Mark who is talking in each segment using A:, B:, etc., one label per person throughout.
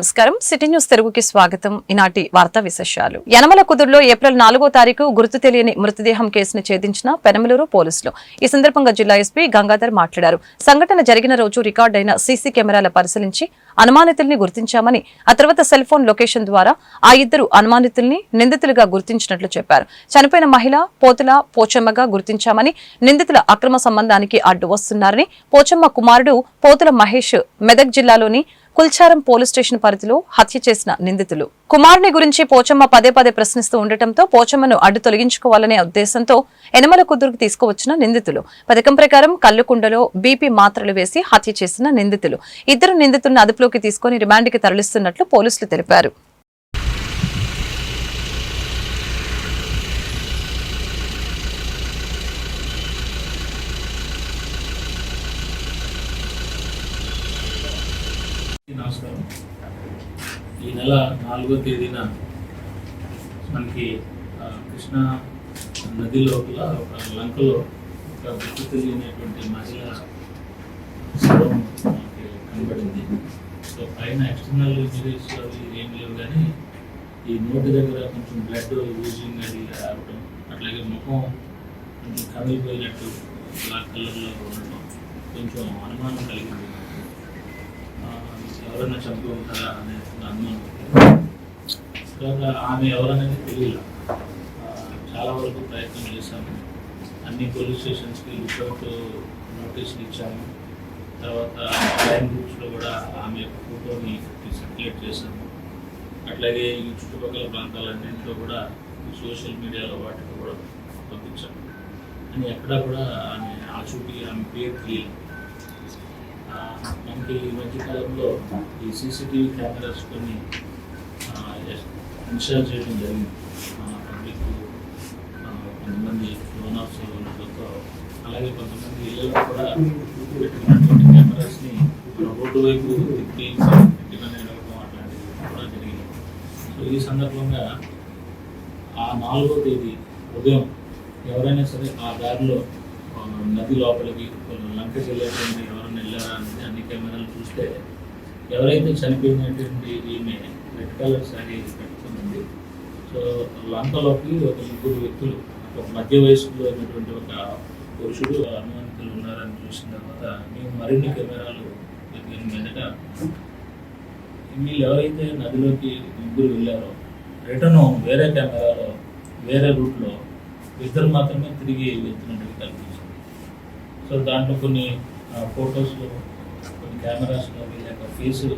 A: నమస్కారం. City news తెలుగుకి స్వాగతం. ఈనాటి వార్తా విశేషాలు. యనమల కుదురులో ఏప్రిల్ నాలుగో తారీఖు గుర్తు తెలియని మృతదేహం కేసును ఛేదించిన పెనమలూరు పోలీసులు. ఈ సందర్భంగా జిల్లా ఎస్పీ గంగాధర్ మాట్లాడారు. సంఘటన జరిగిన రోజు రికార్డైన సీసీ కెమెరాల పరిశీలించి అనుమానితుల్ని గుర్తించామని ఆ తర్వాత సెల్ ఫోన్ లొకేషన్ ద్వారా ఆ ఇద్దరు అనుమానితుల్ని నిందితులుగా గుర్తించినట్లు చెప్పారు. చనిపోయిన మహిళ పోతుల పోచమ్మగా గుర్తించామని నిందితుల అక్రమ సంబంధానికి అడ్డు వస్తున్నారని పోచమ్మ కుమారుడు పోతుల మహేష్ మెదక్ జిల్లాలోని కుల్చారం పోలీస్ స్టేషన్ పరిధిలో హత్య చేసిన నిందితులు. కుమారుని గురించి పోచమ్మ పదే పదే ప్రశ్నిస్తూ ఉండటంతో పోచమ్మను అడ్డు తొలగించుకోవాలనే ఉద్దేశంతో ఎనమల కుదురుకు తీసుకువచ్చిన నిందితులు. పథకం ప్రకారం కల్లుకుండలో బీపీ మాత్రలు వేసి హత్య చేసిన నిందితులు. ఇద్దరు నిందితులను అదుపులోకి తీసుకుని రిమాండ్కి తరలిస్తున్నట్లు పోలీసులు తెలిపారు
B: నమస్కారం ఈ నెల నాలుగో తేదీన మనకి కృష్ణా నది లోపల ఒక లంకలో ఒక గుర్తు తెలియనటువంటి మహిళ శవం మనకి కనబడింది సో పైన ఎక్స్టర్నల్ ఇంజరీస్ అవి ఏం లేవు కానీ ఈ నోటి దగ్గర కొంచెం బ్లడ్ యూజింగ్ అది రావడం అట్లాగే ముఖం కొంచెం కమిలిపోయినట్టు బ్లాక్ కలర్లో ఉండటం కొంచెం అనుమానం కలిగింది నాకు. ఎవరైనా చంపి ఉంటారా అనే అనుమానం ఆమె ఎవరనేది తెలియదు చాలా వరకు ప్రయత్నం చేశాము. అన్ని పోలీస్ స్టేషన్స్కి లుకౌట్ నోటీసులు ఇచ్చాము. తర్వాత ఆన్లైన్ గ్రూప్స్లో కూడా ఆమె యొక్క ఫోటోని సర్క్యులేట్ చేశాము. అట్లాగే ఈ చుట్టుపక్కల ప్రాంతాలన్నింటిలో కూడా సోషల్ మీడియాలో వాటిలో కూడా పంపించాము. అని ఎక్కడా కూడా ఆమె ఆచూకీ ఆమె పేరు తెలియదు మనకి ఈ మధ్యకాలంలో ఈ సీసీటీవీ కెమెరాస్ కొన్ని ఇన్స్టాల్ చేయడం. జరిగింది పబ్లిక్ కొంతమంది లోన్ ఆఫ్ అలాగే కొంతమంది ఇళ్ళలో కూడా పెట్టినటువంటి కెమెరాస్ని రోడ్డు వైపు తిప్పి పెట్టిమని అట్లాంటివి కూడా జరిగింది సో ఈ సందర్భంగా ఆ నాలుగో తేదీ ఉదయం ఎవరైనా సరే ఆ దారిలో నది లోపలికి లంక వెళ్ళేటువంటి ఎవరైనా వెళ్ళారా అనేది అన్ని కెమెరాలు చూస్తే ఎవరైతే చనిపోయినటువంటి ఈమె రెడ్ కలర్ శారీ పెట్టుకుంది సో లంకలోకి ఒక ముగ్గురు వ్యక్తులు ఒక మధ్య వయసులో ఉన్నటువంటి ఒక పురుషుడు అనుమానితులు ఉన్నారని చూసిన తర్వాత మేము మరిన్ని కెమెరాలు వెతికిన మీదట వీళ్ళు ఎవరైతే నదిలోకి ముగ్గురు వెళ్ళారో రిటర్న్ వేరే కెమెరాలో వేరే రూట్లో ఇద్దరు మాత్రమే తిరిగి వెళ్తున్నట్టుగా కనిపించింది సో దాంట్లో కొన్ని ఫొటోస్లో కొన్ని కెమెరాస్లో వీళ్ళ యొక్క ఫేసు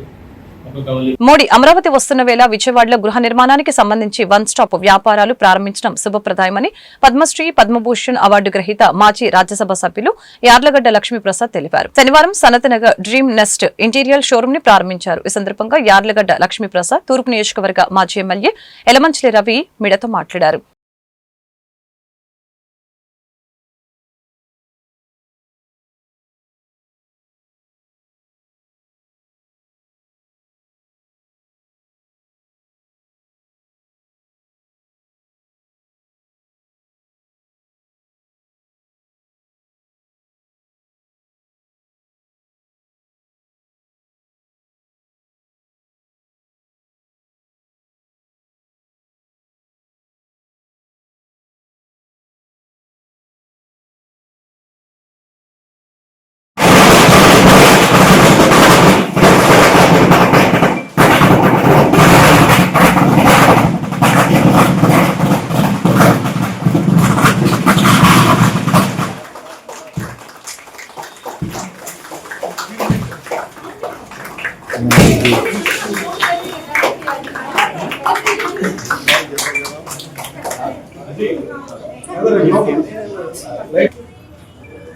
A: మోడీ అమరావతి వస్తున్న వేళ విజయవాడలో గృహ నిర్మాణానికి సంబంధించి వన్ స్టాప్ వ్యాపారాలు ప్రారంభించడం శుభప్రదాయమని పద్మశ్రీ పద్మభూషణ్ అవార్డు గ్రహీత మాజీ రాజ్యసభ సభ్యులు యార్లగడ్డ లక్ష్మీప్రసాద్ తెలిపారు. శనివారం సనతనగర్ డ్రీమ్ నెస్ట్ ఇంటీరియర్ షోరూమ్ని ప్రారంభించారు. ఈ సందర్భంగా యార్లగడ్డ లక్ష్మీప్రసాద్ తూర్పు నియోజకవర్గ మాజీ ఎమ్మెల్యే ఎలమంచిలి రవి మిడతో మాట్లాడారు.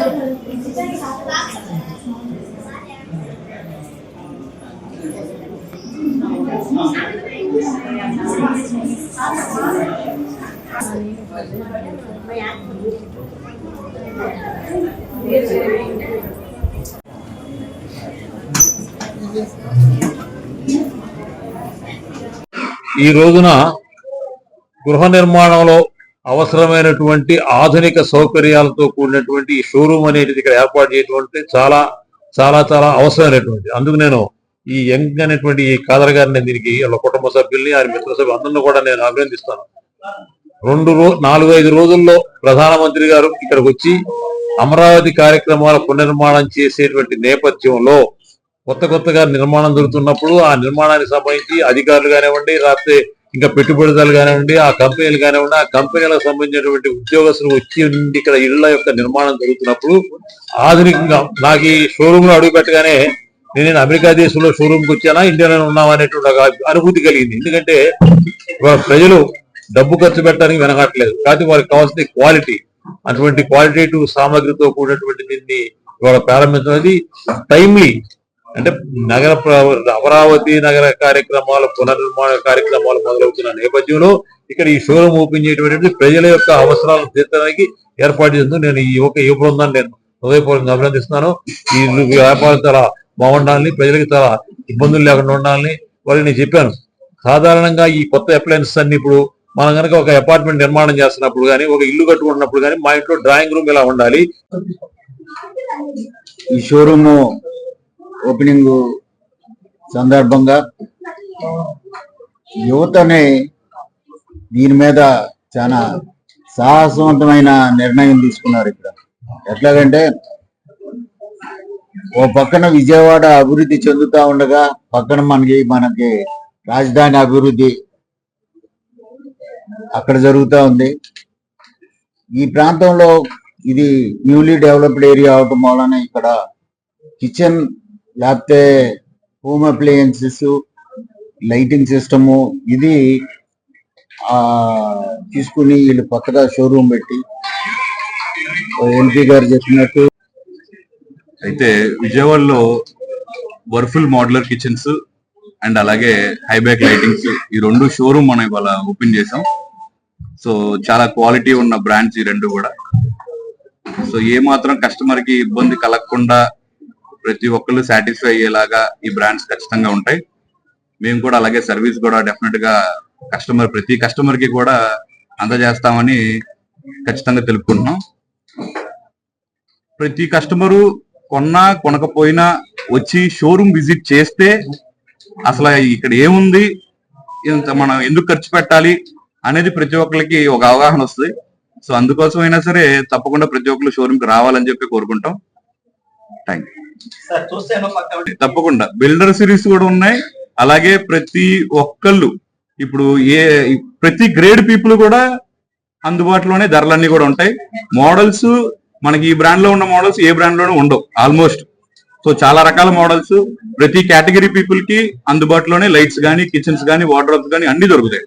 C: ఈ రోజున గృహ నిర్మాణంలో అవసరమైనటువంటి ఆధునిక సౌకర్యాలతో కూడినటువంటి ఈ షోరూమ్ అనేది ఇక్కడ ఏర్పాటు చేయటువంటి చాలా చాలా చాలా అవసరమైనటువంటి. అందుకు నేను ఈ యంగ్ అనేటువంటి ఈ కాదర్ గారిని దీనికి వాళ్ళ కుటుంబ సభ్యుల్ని ఆయన మిత్ర సభ్యులు అందరిని కూడా నేను అభినందిస్తాను. రెండు రో నాలుగు ఐదు రోజుల్లో ప్రధానమంత్రి గారు ఇక్కడికి వచ్చి అమరావతి కార్యక్రమాల పునర్నిర్మాణం చేసేటువంటి నేపథ్యంలో కొత్త కొత్తగా నిర్మాణం జరుగుతున్నప్పుడు ఆ నిర్మాణానికి సంబంధించి అధికారులు కానివ్వండి లేకపోతే ఇంకా పెట్టుబడిదారులు కానివ్వండి ఆ కంపెనీలు కానివ్వండి ఆ కంపెనీలకు సంబంధించినటువంటి ఉద్యోగస్తులు వచ్చి ఉండి ఇక్కడ ఇళ్ళ యొక్క నిర్మాణం జరుగుతున్నప్పుడు ఆధునికంగా నాకు ఈ షోరూమ్లో అడుగు పెట్టగానే నేను అమెరికా దేశంలో షోరూమ్కి వచ్చానా ఇండియాలో ఉన్నామా అనేటువంటి అనుభూతి కలిగింది. ఎందుకంటే ప్రజలు డబ్బు ఖర్చు పెట్టడానికి వెనకట్లేదు కాకపోతే వారికి కావాల్సిన క్వాలిటీ అటువంటి క్వాలిటేటివ్ సామాగ్రితో కూడినటువంటి దీన్ని ఇవాళ ప్రారంభించినది. టైమ్లీ అంటే నగర అమరావతి నగర కార్యక్రమాల పునర్నిర్మాణ కార్యక్రమాలు మొదలవుతున్న నేపథ్యంలో ఇక్కడ ఈ షోరూమ్ ఓపెన్ చేయటువంటి ప్రజల యొక్క అవసరాలను తీర్చడానికి ఏర్పాటు చేస్తుంది నేను ఈ యొక్క యువ బృందాన్ని నేను హృదయపూర్వకంగా అభినందిస్తున్నాను. ఈ వ్యాపారం చాలా బాగుండాలని ప్రజలకు చాలా ఇబ్బందులు లేకుండా ఉండాలని వాళ్ళకి నేను చెప్పాను. సాధారణంగా ఈ కొత్త అప్లయన్సెస్ అన్ని ఇప్పుడు మనం కనుక ఒక అపార్ట్మెంట్ నిర్మాణం చేస్తున్నప్పుడు కానీ ఒక ఇల్లు కట్టుకుంటున్నప్పుడు కానీ మా ఇంట్లో డ్రాయింగ్ రూమ్ ఇలా ఉండాలి?
D: ఈ షోరూమ్ ఓపెనింగ్ సందర్భంగా యువతని దీని మీద చాలా సాహసవంతమైన నిర్ణయం తీసుకున్నారు ఇక్కడ. ఎట్లాగంటే ఓ పక్కన విజయవాడ అభివృద్ధి చెందుతా ఉండగా పక్కన మనకి మనకి రాజధాని అభివృద్ధి అక్కడ జరుగుతూ ఉంది. ఈ ప్రాంతంలో ఇది న్యూలీ డెవలప్డ్ ఏరియా అవటం వలన ఇక్కడ కిచెన్ లేకపోతే హోమ్ అప్లయన్సెస్ లైటింగ్ సిస్టము ఇది ఆ తీసుకుని వీళ్ళు కొత్తగా షోరూమ్ పెట్టి ఎంపీ గారు చెప్పినట్టు.
E: అయితే విజయవాడలో వర్ఫుల్ మోడలర్ కిచెన్స్ అండ్ అలాగే హైబ్యాక్ లైటింగ్స్ ఈ రెండు షోరూమ్ మనం ఇవాళ ఓపెన్ చేసాం సో చాలా క్వాలిటీ ఉన్న బ్రాండ్స్ ఈ రెండు కూడా. సో ఏ మాత్రం కస్టమర్కి ఇబ్బంది కలగకుండా ప్రతి ఒక్కళ్ళు సాటిస్ఫై అయ్యేలాగా ఈ బ్రాండ్స్ ఖచ్చితంగా ఉంటాయి. మేము కూడా అలాగే సర్వీస్ కూడా డెఫినెట్గా కస్టమర్ ప్రతి కస్టమర్కి కూడా అందజేస్తామని ఖచ్చితంగా తెలుపుకుంటున్నాం. ప్రతి కస్టమరు కొన్నా కొనకపోయినా వచ్చి షోరూమ్ విజిట్ చేస్తే అసలు ఇక్కడ ఏముంది? ఇంత మనం ఎందుకు ఖర్చు పెట్టాలి? అనేది ప్రతి ఒక్కరికి ఒక అవగాహన వస్తుంది. సో అందుకోసం అయినా సరే తప్పకుండా ప్రతి ఒక్కరు షోరూమ్కి రావాలని చెప్పి కోరుకుంటాం. థ్యాంక్ యూ తప్పకుండా. బిల్డర్ సిరీస్ కూడా ఉన్నాయి. అలాగే ప్రతి ఒక్కళ్ళు ఇప్పుడు ఏ ప్రతి గ్రేడ్ పీపుల్ కూడా అందుబాటులోనే ధరలన్నీ కూడా ఉంటాయి. మోడల్స్ మనకి ఈ బ్రాండ్లో ఉన్న మోడల్స్ ఏ బ్రాండ్ లోనూ ఉండవు. ఆల్మోస్ట్ సో చాలా రకాల మోడల్స్ ప్రతి కేటగిరీ పీపుల్కి అందుబాటులోనే లైట్స్ గానీ కిచెన్స్ గానీ వార్డ్రోబ్స్ గానీ అన్ని దొరుకుతాయి.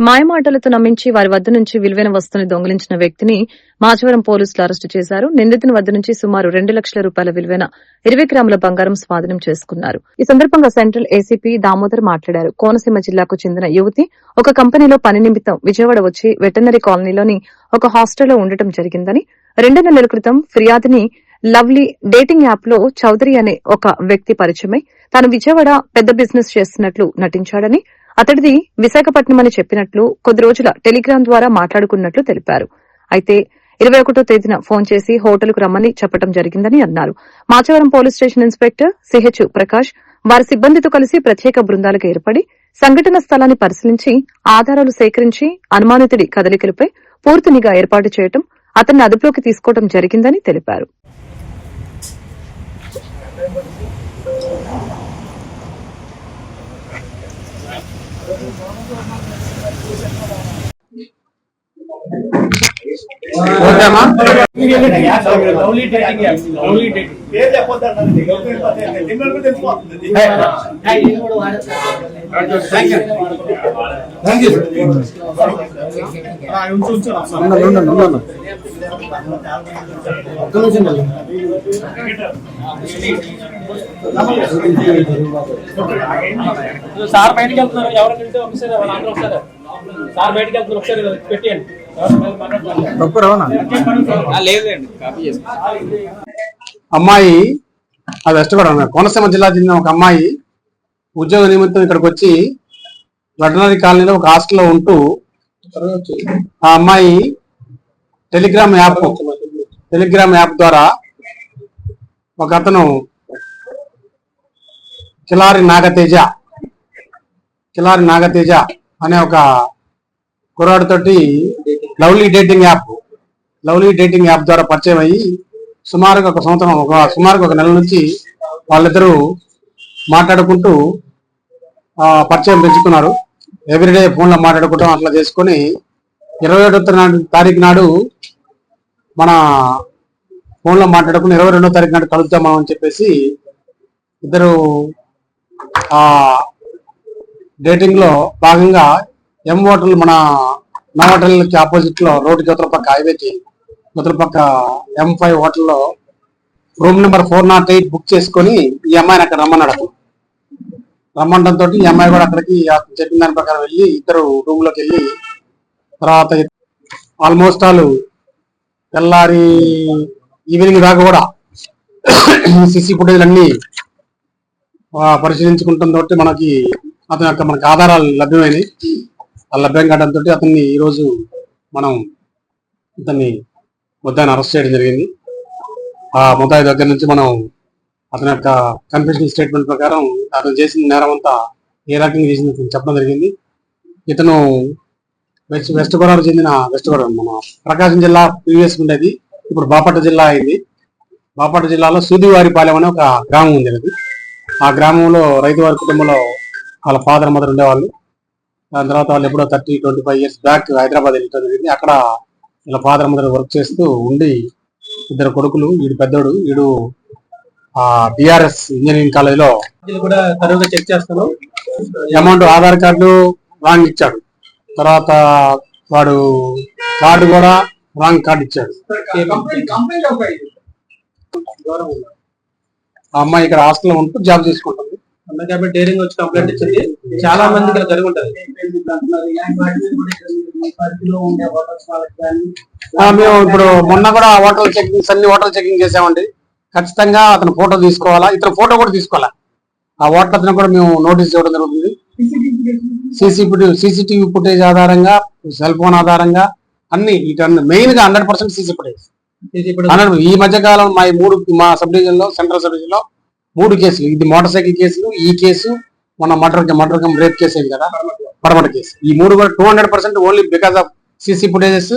A: మాయమాటలతో నమ్మించి వారి వద్ద నుంచి విలువైన వస్తువుని దొంగిలించిన వ్యక్తిని మాచవరం పోలీసులు అరెస్టు చేశారు. నిందితుని వద్ద నుంచి సుమారు రెండు లక్షల రూపాయల విలువైన ఇరవై గ్రాముల బంగారం స్వాధీనం చేసుకున్నారు. ఈ సందర్భంగా సెంట్రల్ ఏసీపీ దామోదర్ మాట్లాడారు. కోనసీమ జిల్లాకు చెందిన యువతి ఒక కంపెనీలో పని నిమిత్తం విజయవాడ వచ్చి వెటర్నరీ కాలనీలోని ఒక హాస్టల్లో ఉండటం జరిగిందని రెండు నెలల క్రితం ఫిర్యాదుని లవ్లీ డేటింగ్ యాప్లో చౌదరి అనే ఒక వ్యక్తి పరిచయమై తాను విజయవాడ పెద్ద బిజినెస్ చేస్తున్నట్లు నటించాడని అతడిది విశాఖపట్నం అని చెప్పినట్లు కొద్ది రోజుల టెలిగ్రామ్ ద్వారా మాట్లాడుకున్నట్లు తెలిపారు. అయితే ఇరవై ఒకటో తేదీన ఫోన్ చేసి హోటల్కు రమ్మని చెప్పడం జరిగిందని అన్నారు. Machavaram police station inspector CH Prakash వారి సిబ్బందితో కలిసి ప్రత్యేక బృందాలకు ఏర్పడి సంఘటన స్థలాన్ని పరిశీలించి ఆధారాలు సేకరించి అనుమానితుడి కదలికలపై పూర్తి నిఘా ఏర్పాటు చేయడం అతన్ని అదుపులోకి తీసుకోవడం జరిగిందని తెలిపారు
F: lovely dating app lovely dating పేరు చెప్పొద్దు అన్నది తిమ్మలకు తెలిసిపోతుంది
G: సార్ బయటికి వెళ్తున్నారు. ఎవరైనా వెళ్తే ఒకసారి వాళ్ళందరూ ఒకసారి. సార్ బయటికి వెళ్తున్నారు ఒకసారి పెట్టేయండి.
H: అమ్మాయి ఆ వెస్ట్ కూడా కోనసీమ జిల్లా చెందిన ఒక అమ్మాయి ఉద్యోగ నిమిత్తం ఇక్కడికి వచ్చి వెటనరీ కాలనీలో ఒక హాస్టల్లో ఉంటూ ఆ అమ్మాయి టెలిగ్రామ్ యాప్ టెలిగ్రామ్ యాప్ ద్వారా ఒక అతను కిలారి నాగతేజ కిలారి నాగతేజ అనే ఒక కుర్రాడితోటి lovely dating app lovely dating app ద్వారా పరిచయం అయ్యి సుమారుగా ఒక సంవత్సరం ఒక సుమారుగా ఒక నెల నుంచి వాళ్ళిద్దరూ మాట్లాడుకుంటూ పరిచయం పెంచుకున్నారు. ఎవ్రీడే ఫోన్లో మాట్లాడుకుంటాం అట్లా చేసుకొని ఇరవై ఒకటో తారీఖు- నాడు మన ఫోన్లో మాట్లాడుకుని ఇరవై రెండో తారీఖు నాడు కలుద్దామా అని చెప్పేసి ఇద్దరు డేటింగ్లో భాగంగా ఎం హోటల్ మన నా హోటల్కి ఆపోజిట్లో రోడ్డుకి యువతల పక్క హైవేకి యువతల పక్క ఎం ఫైవ్ హోటల్లో room number four not eight book చేసుకొని ఈ అమ్మాయిని అక్కడ రమ్మన్నాడు అతను. ఈ అమ్మాయి కూడా అక్కడికి చెప్పిన దాని ప్రకారం వెళ్ళి ఇద్దరు రూమ్లోకి వెళ్ళి తర్వాత ఆల్మోస్ట్ ఆల్ తెల్లారి ఈవినింగ్ దాకా కూడా సిసి ఫుటేజ్ అన్ని పరిశీలించుకుంటాం తోటి మనకి అతని యొక్క మనకి ఆధారాలు లభ్యమైనవి. ఆ లభ్యం కావడంతో అతన్ని ఈరోజు మనం అతన్ని ముద్దాయిని అరెస్ట్ చేయడం జరిగింది. ఆ ముద్దాయి దగ్గర నుంచి మనం అతని యొక్క కన్ఫెషన్ స్టేట్మెంట్ ప్రకారం అతను చేసిన నేరం అంతా ఏ రకంగా చేసింది చెప్పడం జరిగింది. ఇతను వెస్ట్ వెస్ట్ గోదావరి చెందిన వెస్ట్ గోదావరి మన ప్రకాశం జిల్లా ప్రీవియస్ ఉండేది. ఇప్పుడు బాపట్ల జిల్లా అయింది. బాపట్ల జిల్లాలో సూదివారిపాలెం అనే ఒక గ్రామం ఉంది అది ఆ గ్రామంలో రైతు వారి కుటుంబంలో వాళ్ళ ఫాదర్ మదర్ ఉండేవాళ్ళు. దాని తర్వాత వాళ్ళు ఎప్పుడో thirty twenty five years back Hyderabad వెళ్ళడం జరిగింది అక్కడ వీళ్ళ ఫాదర్ మదర్ వర్క్ చేస్తూ ఉండి ఇద్దరు కొడుకులు వీడు పెద్దోడు వీడు ఆ బిఆర్ఎస్ ఇంజనీరింగ్ కాలేజీలో
G: కూడా తరువుగా చెక్ చేస్తాను
H: అమౌంట్ ఆధార్ కార్డు రాంగ్ ఇచ్చాడు తర్వాత వాడు కార్డు కూడా రాంగ్ కార్డు ఇచ్చాడు. ఆ అమ్మాయి ఇక్కడ హాస్టల్లో ఉంటూ జాబ్ చేసుకుంటుంది.
G: కాబట్టి డేరింగ్ వచ్చి కంప్లైంట్ ఇచ్చింది. చాలా మంది ఇక్కడ జరిగి ఉంటది
H: మేము ఇప్పుడు మొన్న కూడా హోటల్ చెకింగ్స్ అన్ని హోటల్ చెకింగ్ చేసామండి. ఖచ్చితంగా అతను ఫోటో తీసుకోవాలా? ఇతను ఫోటో కూడా తీసుకోవాలా? ఆ హోటల్ అతను కూడా మేము నోటీస్ ఇవ్వడం జరుగుతుంది. సీసీ సీసీటీవీ ఫుటేజ్ ఆధారంగా సెల్ ఫోన్ ఆధారంగా అన్ని ఇటన్ని మెయిన్గా హండ్రెడ్ పర్సెంట్ సీసీ ఫుటేజ్ ఈ మధ్య కాలం మా మూడు మా సబ్ డివిజన్లో సెంట్రల్ సబ్ డివిజన్లో మూడు కేసులు. ఇది మోటార్ సైకిల్ కేసులు ఈ కేసు మన matar matar come rape case అయింది కదా? పడమట కేసు. ఈ మూడు కూడా two hundred percent only because of CC footages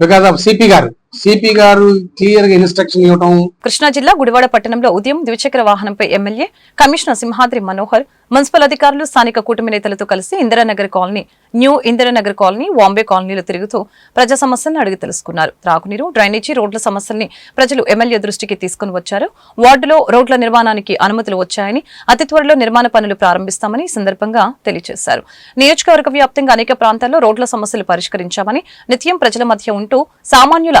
H: because of CP గారు. సిపి గారు క్లియర్గా ఇన్స్ట్రక్షన్ ఇవ్వటం.
A: కృష్ణా జిల్లా గుడివాడ పట్టణంలో ఉదయం ద్విచక్ర వాహనంపై MLA commissioner Simhadri Manohar municipal అధికారులు స్థానిక కూటమి నేతలతో కలిసి Indiranagar colony new Indiranagar colony Vambay కాలనీలో తిరుగుతూ ప్రజా సమస్యలను అడిగి తెలుసుకున్నారు. త్రాగునీరు డ్రైనేజీ రోడ్ల సమస్యల్ని ప్రజలు ఎమ్మెల్యే దృష్టికి తీసుకుని వచ్చారు. వార్డులో రోడ్ల నిర్మాణానికి అనుమతులు వచ్చాయని అతి త్వరలో నిర్మాణ పనులు ప్రారంభిస్తామని సందర్భంగా తెలియజేశారు. నియోజకవర్గ వ్యాప్తంగా అనేక ప్రాంతాల్లో రోడ్ల సమస్యలు పరిష్కరించామని నిత్యం ప్రజల మధ్య ఉంటూ సామాన్యుల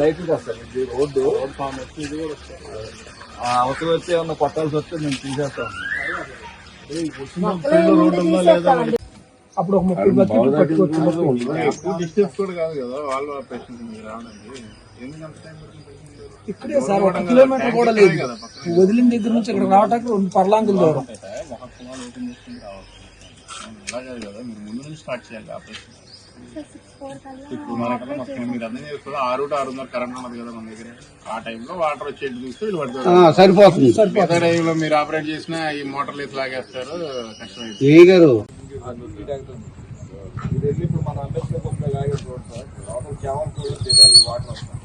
I: లైట్లు చేస్తారు ఇది రోడ్డు రోడ్ ఫామ్ వచ్చి ఇది కూడా వస్తుంది అవసరం వచ్చి ఏమన్నా కొట్టాల్సి వస్తే మేము తీసేస్తాం. రోడ్డు ఉందా లేదా
G: అప్పుడు ఒక ముప్పై పట్టుకోవచ్చు
I: డిస్టెన్స్ కూడా కాదు కదా వాళ్ళ పేషెంట్ రావడానికి
G: ఇక్కడే సార్ ఒక కిలోమీటర్ కూడా లేదు. వదిలిన దగ్గర నుంచి ఇక్కడ రావడానికి రెండు పర్లాంగుల దూరం.
I: కాదు కదా మీరు ముందు నుంచి స్టార్ట్ చేయాలి ఆపరేషన్ ఇప్పుడు మనకన్నా మొత్తం మీరు అర్థం చేసుకోవాలి ఆరు టు ఆరున్నర కరెంట్ ఉన్నది కదా మన దగ్గర. ఆ టైంలో వాటర్ చూస్తే వీళ్ళు
H: సరిపోతుంది.
I: మిగతా టైంలో మీరు ఆపరేట్ చేసినా ఈ మోటార్లు ఎత్తి లాగేస్తారు కష్టమైంది
H: ఏ గారు?
I: ఇది వెళ్ళి ఇప్పుడు మన అంబేద్కర్ బొమ్మ లాగేసి రోడ్ సార్. లోపల కేవలం కూడా చేయాలి వాటర్ వస్తాయి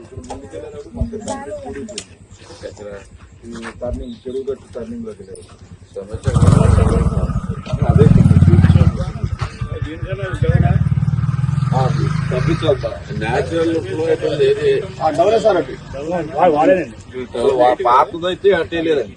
I: ఇప్పుడు ముందుకెళ్ళేటప్పుడు మొత్తం కంప్లీట్ కూడిపోయింది ఈ టర్నింగ్ చెరువు గట్టు టర్నింగ్లోకి అదే న్యాచురల్ లుక్లో ఏది డబుల్ సార్ అది
F: వాడేనండి
I: పాతదైతే అట్టే లేదండి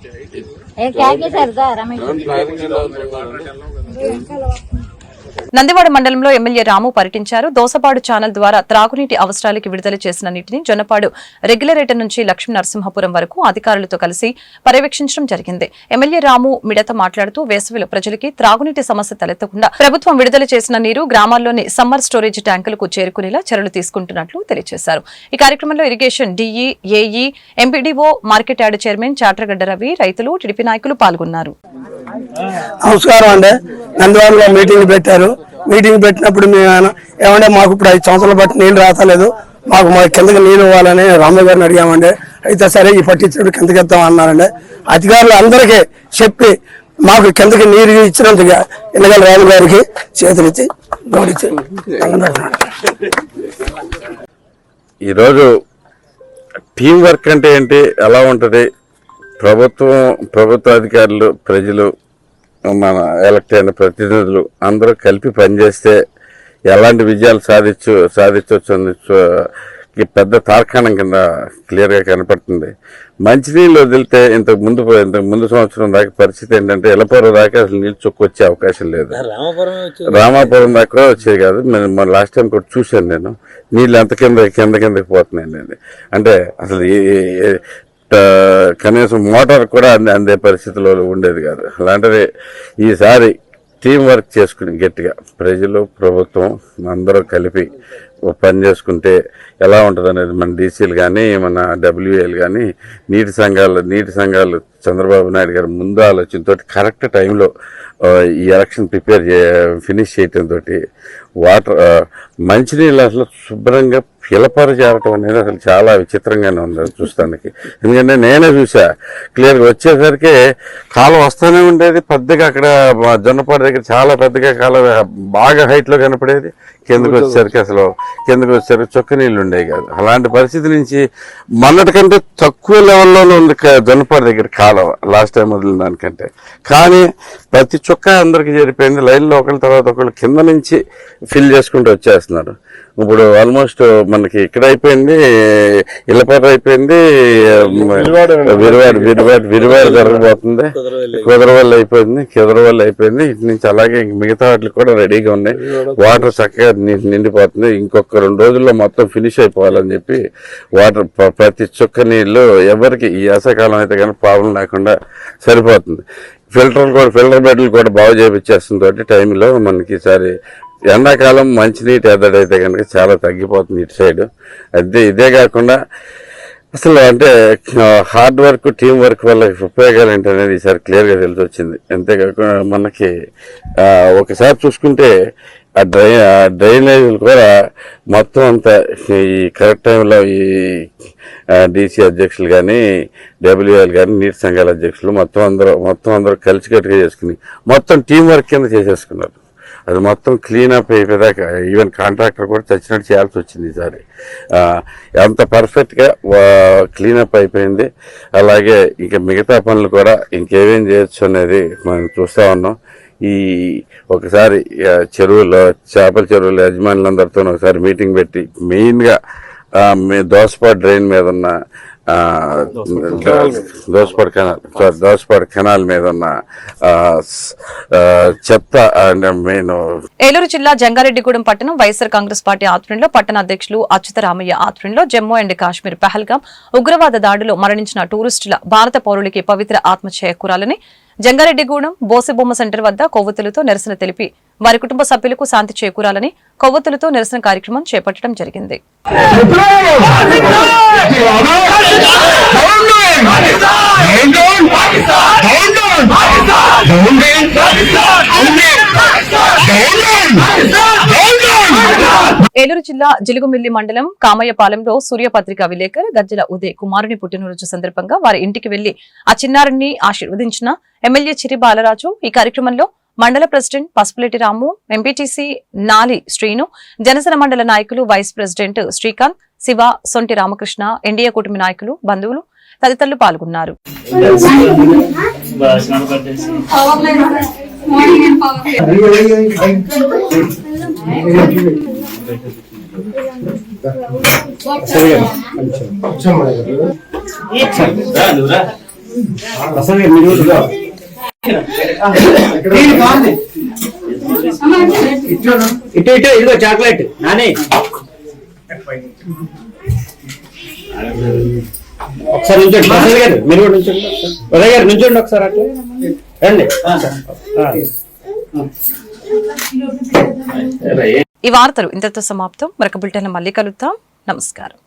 A: నందివాడ మండలంలో ఎమ్మెల్యే రాము పర్యటించారు. దోసపాడు ఛానల్ ద్వారా త్రాగునీటి అవసరాలకి విడుదల చేసిన నీటిని జొన్నపాడు రెగ్యులరేటర్ నుంచి లక్ష్మీ నరసింహపురం వరకు అధికారులతో కలిసి పర్యవేక్షించడం జరిగింది. ఎమ్మెల్యే రాము మిడత మాట్లాడుతూ వేసవిలో ప్రజలకి త్రాగునీటి సమస్య తలెత్తకుండా ప్రభుత్వం విడుదల చేసిన నీరు గ్రామాల్లోని సమ్మర్ స్టోరేజ్ ట్యాంకులకు చేరుకునేలా చర్యలు తీసుకుంటున్నట్లు తెలియజేశారు. ఈ కార్యక్రమంలో irrigation DE AE MPDO market yard chairman Chatragadda Ravi రైతులు టిడిపి నాయకులు పాల్గొన్నారు.
H: నమస్కారం అండి. నందివాడలో మీటింగ్ పెట్టారు. మీటింగ్ పెట్టినప్పుడు మేము ఏమంటే మాకు ఇప్పుడు ఐదు సంవత్సరాలు బట్టి నీళ్ళు రాతలేదు. మాకు మా కిందకి నీళ్ళు ఇవ్వాలని రామయ్య గారిని అడిగామండి. అయితే సరే ఈ పట్టించుడు కిందకి ఇద్దాం అన్నారండి. అధికారులు అందరికీ చెప్పి మాకు కిందకి నీరు ఇచ్చినందుకు ఇళ్ళగల రాము గారికి చేతులిచ్చి గౌడిచ్చి
J: ఈరోజు టీం వర్క్ అంటే ఏంటి? ఎలా ఉంటుంది? ప్రభుత్వం ప్రభుత్వ అధికారులు ప్రజలు మన ఎలక్ట్ అయిన ప్రతినిధులు అందరూ కలిపి పనిచేస్తే ఎలాంటి విజయాలు సాధించు సాధించవచ్చు పెద్ద తార్కాణం కింద క్లియర్గా కనపడుతుంది. మంచినీళ్ళు వదిలితే ఇంతకు ముందు ఇంతకు ముందు సంవత్సరం దాకా పరిస్థితి ఏంటంటే ఎలపూర్వ దాకా అసలు నీళ్ళు చొక్కు వచ్చే అవకాశం లేదు. రామాపురం దాకా వచ్చేది కాదు. నేను మన లాస్ట్ టైం కూడా చూశాను నేను. నీళ్ళు ఎంత కింద కింద కిందకి పోతున్నాయండి అంటే అసలు కనీసం మోటార్ కూడా అందే అందే పరిస్థితిలో ఉండేది కాదు. అలాంటిది ఈసారి టీం వర్క్ చేసుకుని గట్టిగా ప్రజలు ప్రభుత్వం అందరూ కలిపి పని చేసుకుంటే ఎలా ఉంటుంది అనేది మన డీసీలు కానీ మన డబ్ల్యూఏలు కానీ నీటి సంఘాలు నీటి సంఘాలు చంద్రబాబు నాయుడు గారు ముందు ఆలోచనతో కరెక్ట్ టైంలో ఈ ఎలక్షన్ ప్రిపేర్ చే ఫినిష్ చేయటంతో వాటర్ మంచినీళ్ళు అసలు శుభ్రంగా పిలపర చేరటం అనేది అసలు చాలా విచిత్రంగానే ఉంది చూస్తానికి. ఎందుకంటే నేనే చూసా. క్లియర్గా వచ్చేసరికి కాలం వస్తూనే ఉండేది. పెద్దగా అక్కడ జొన్నపాడు దగ్గర చాలా పెద్దగా కాలం బాగా హైట్లో కనపడేది. కిందకు వచ్చేసరికి అసలు కిందకు వచ్చేసరికి చొక్క నీళ్ళు ఉండేవి కాదు. అలాంటి పరిస్థితి నుంచి మొన్నటికంటే తక్కువ లెవెల్లోనే ఉంది జొన్నపాడు దగ్గర కాలం లాస్ట్ టైం వదిలిన దానికంటే. కానీ ప్రతి చుక్క అందరికి చేరిపోయింది. లైన్లో ఒకరి తర్వాత ఒకళ్ళు కింద నుంచి ఫిల్ చేసుకుంటూ వచ్చేస్తున్నారు. ఇప్పుడు ఆల్మోస్ట్ మనకి ఇక్కడ అయిపోయింది ఇళ్ళపాట అయిపోయింది విరివాడ విరివాడ విరివాడ జరగబోతుంది. కుదరవల్లి అయిపోయింది కుదరవల్లి అయిపోయింది. ఇటు నుంచి అలాగే ఇంక మిగతా వాటికి కూడా రెడీగా ఉన్నాయి. వాటర్ చక్కగా నీటి నిండిపోతుంది. ఇంకొక రెండు రోజుల్లో మొత్తం ఫినిష్ అయిపోవాలని చెప్పి వాటర్ ప్రతి చుక్క నీళ్ళు ఎవరికి ఈ వేసవకాలం అయితే కానీ ప్రాబ్లం లేకుండా సరిపోతుంది. ఫిల్టర్ కూడా ఫిల్టర్ బెడ్లు కూడా బాగు చేయించేస్తుంది తోటి టైంలో మనకి ఈసారి ఎండాకాలం మంచినీటి ఎద్దడి అయితే కనుక చాలా తగ్గిపోతుంది ఇటు సైడ్. అదే ఇదే కాకుండా అసలు అంటే హార్డ్ వర్క్ టీం వర్క్ వల్ల ఉపయోగాలు ఏంటి అనేది ఈసారి క్లియర్గా తెలిసి వచ్చింది అంతేకాకుండా మనకి ఒకసారి చూసుకుంటే ఆ డ్రై ఆ డ్రైనేజీలు కూడా మొత్తం అంతా ఈ కరెక్ట్ టైంలో ఈ డీసీ అధ్యక్షులు కానీ డబ్ల్యూఎల్ కానీ నీటి సంఘాల అధ్యక్షులు మొత్తం అందరూ మొత్తం అందరూ కలిసికట్టుగా చేసుకుని మొత్తం టీం వర్క్ కింద చేసేసుకున్నారు. అది మొత్తం క్లీన్ అప్ అయిపోయాక ఈవెన్ కాంట్రాక్టర్ కూడా చచ్చినట్టు చేయాల్సి వచ్చింది ఈసారి. అంత ఎంత పర్ఫెక్ట్గా క్లీనప్ అయిపోయింది. అలాగే ఇంకా మిగతా పనులు కూడా ఇంకేమేం చేయొచ్చు అనేది మనం చూస్తూ ఉన్నాం. ఈ ఒకసారి చెరువులో చేపల చెరువుల యజమానులందరితో ఒకసారి మీటింగ్ పెట్టి మెయిన్గా దోసపాడు డ్రైన్ మీద ఉన్న Dosapadu canal sorry Dosapadu canal మీద ఉన్న చెత్త మెయిన్
A: ఏలూరు జిల్లా జంగారెడ్డిగూడెం పట్టణం వైఎస్ఆర్ కాంగ్రెస్ పార్టీ ఆధ్వర్యంలో పట్టణ అధ్యక్షులు అచ్యుతరామయ్య ఆధ్వర్యంలో జమ్మూ అండ్ కాశ్మీర్ పహల్గాం ఉగ్రవాద దాడిలో మరణించిన టూరిస్టుల భారత పౌరులకి పవిత్ర ఆత్మ చేకూరాలని జంగారెడ్డిగూడెం బోసిబొమ్మ సెంటర్ వద్ద కొవ్వొత్తులతో నిరసన తెలిపి వారి కుటుంబ సభ్యులకు శాంతి చేకూరాలని కొవ్వొత్తులతో నిరసన కార్యక్రమం చేపట్టడం జరిగింది! ఏలూరు జిల్లా జిలుగుమిల్లి మండలం కామయ్యపాలెంలో సూర్యపత్రిక విలేకరు గజ్జల ఉదయ్ కుమారుని పుట్టినరోజు సందర్భంగా వారి ఇంటికి వెళ్ళి ఆ చిన్నారిని ఆశీర్వదించిన ఎమ్మెల్యే చిరి బాలరాజు ఈ కార్యక్రమంలో మండల ప్రెసిడెంట్ పసుపులేటి రాము ఎంపీటీసీ నాలి శ్రీను జనసేన మండల నాయకులు vice president Srikanth Shiva Sonti Ramakrishna NDA కూటమి నాయకులు బంధువులు తదితరులు పాల్గొన్నారు.
K: ఇటు ఇటు ఇదిగో చాక్లెట్ నాని. ఒకసారి నుంచోండి ప్రసాద్ గారు మీరు కూడా నుంచోండి ఉదయ్ గారు నుంచోండి ఒకసారి అట్లా రండి.
A: ఈ వార్తలు ఇంతతో సమాప్తం. మరొక బులెటిన్ మళ్ళీ కలుద్దాం. నమస్కారం.